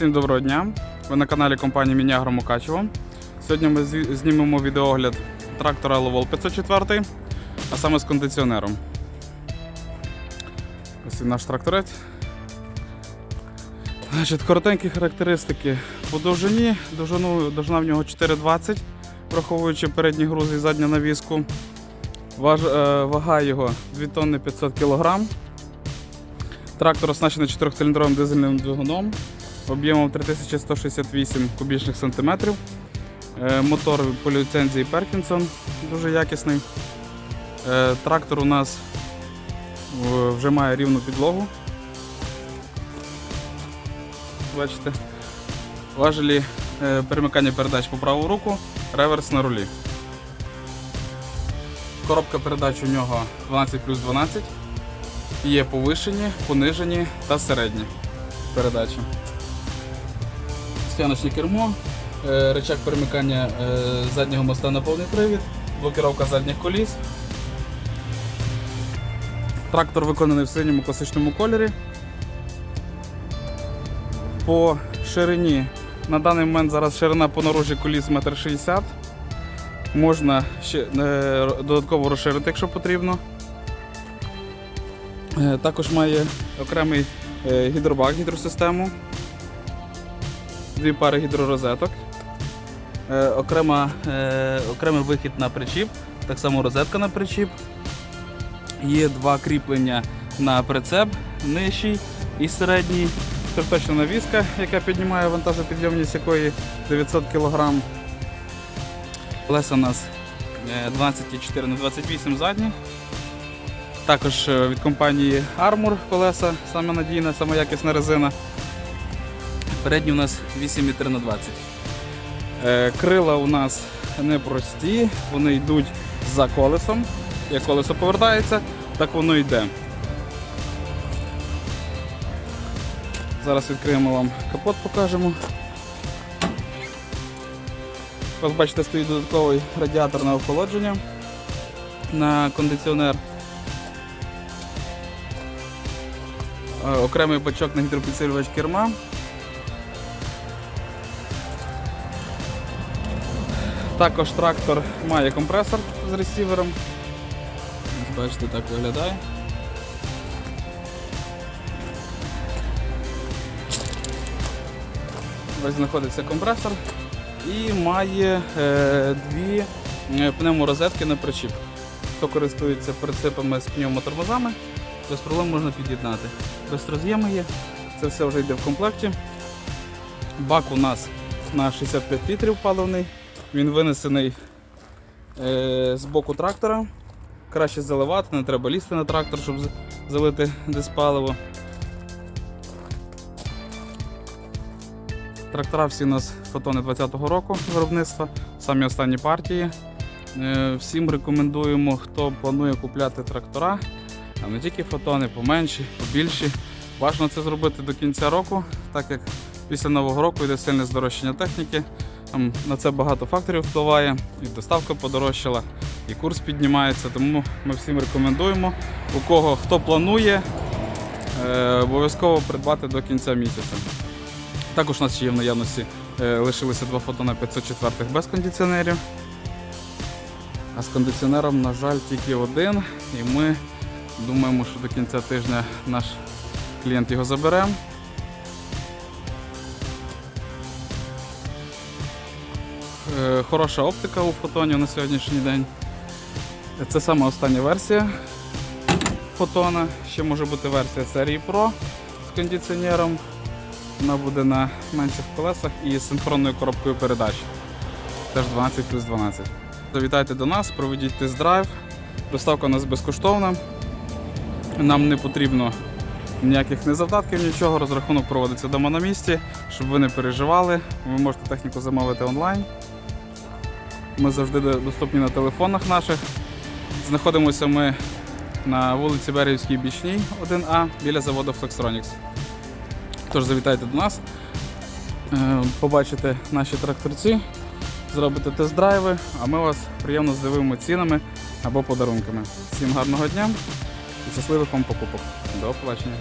Всім доброго дня! Ви на каналі компанії Мінягро Мукачево. Сьогодні ми знімемо відеогляд трактора Ловол 504, а саме з кондиціонером. Ось він наш тракторець. Значить, коротенькі характеристики по довжині. Довжину, довжина в нього 4,20, враховуючи передні грузи і задню навіску. Важ, е, вага його 2 тонни 500 кг. Трактор оснащений 4-циліндровим дизельним двигуном об'ємом 3168 кубічних сантиметрів. Е, Мотор по ліцензії Перкінсон дуже якісний. Е, Трактор у нас вже має рівну підлогу. Бачите, важелі е, перемикання передач по праву руку, реверс на рулі. Коробка передач у нього 12 плюс 12. Є повишені, понижені та середні передачі. Стояночне кермо, е, рычаг перемикання е, заднього моста на повний привід, блокировка задніх коліс. Трактор виконаний в синьому класичному кольорі. По ширині на даний момент зараз ширина по наружі коліс 1,60 м. Можна ще е, додатково розширити, якщо потрібно. Також має окремий гідробак, гідросистему, дві пари гідророзеток, е, окрема, е, окремий вихід на причіп, так само розетка на причіп. Є два кріплення на прицеп, нижчий і середній. Трьохточна навіска, яка піднімає вантажопідйомність якої 900 кг. Колеса у нас е, 12,4 на 28 задні. Також е, від компанії Armour колеса, саме надійна, саме якісна резина. Передні у нас 8,3 на 20. Е, Крила у нас непрості, вони йдуть за колесом. Як колесо повертається, так воно йде. Зараз відкриємо вам капот, покажемо. Як бачите, стоїть додатковий радіатор на охолодження на кондиціонер. Е, окремий бачок на гідропідсилювач керма. Також трактор має компресор з ресівером. Бачите, так виглядає. Ось знаходиться компресор і має е, дві е, пневморозетки на причіп. Хто користується прицепами з пневмотормозами, без проблем можна під'єднати. Безроз'єми є, це все вже йде в комплекті. Бак у нас на 65 літрів паливний. Він винесений е, з боку трактора. Краще заливати, не треба лізти на трактор, щоб залити десь паливо. Трактора всі у нас фотони 20-го року виробництва, самі останні партії. Е, Всім рекомендуємо, хто планує купляти трактора, а не тільки фотони, поменші, побільші. Важно це зробити до кінця року, так як після нового року йде сильне здорожчання техніки. На це багато факторів впливає, і доставка подорожчала, і курс піднімається. Тому ми всім рекомендуємо, у кого хто планує, е, обов'язково придбати до кінця місяця. Також у нас ще є в наявності е, лишилися два фотона 504 без кондиціонерів. А з кондиціонером, на жаль, тільки один. І ми думаємо, що до кінця тижня наш клієнт його забере. Хороша оптика у фотонів на сьогоднішній день. Це саме остання версія фотона. Ще може бути версія серії Pro з кондиціонером. Вона буде на менших колесах і з синхронною коробкою передач. Теж 12 плюс 12. Завітайте до нас, проведіть тест-драйв. Доставка у нас безкоштовна. Нам не потрібно ніяких не завдатків, нічого. Розрахунок проводиться вдома на місці, щоб ви не переживали. Ви можете техніку замовити онлайн. Ми завжди доступні на телефонах наших. Знаходимося ми на вулиці Берівській Бічній, 1А, біля заводу Flextronics. Тож завітайте до нас, е, побачите наші тракторці, зробите тест-драйви, а ми вас приємно здивуємо цінами або подарунками. Всім гарного дня і щасливих вам покупок. До побачення.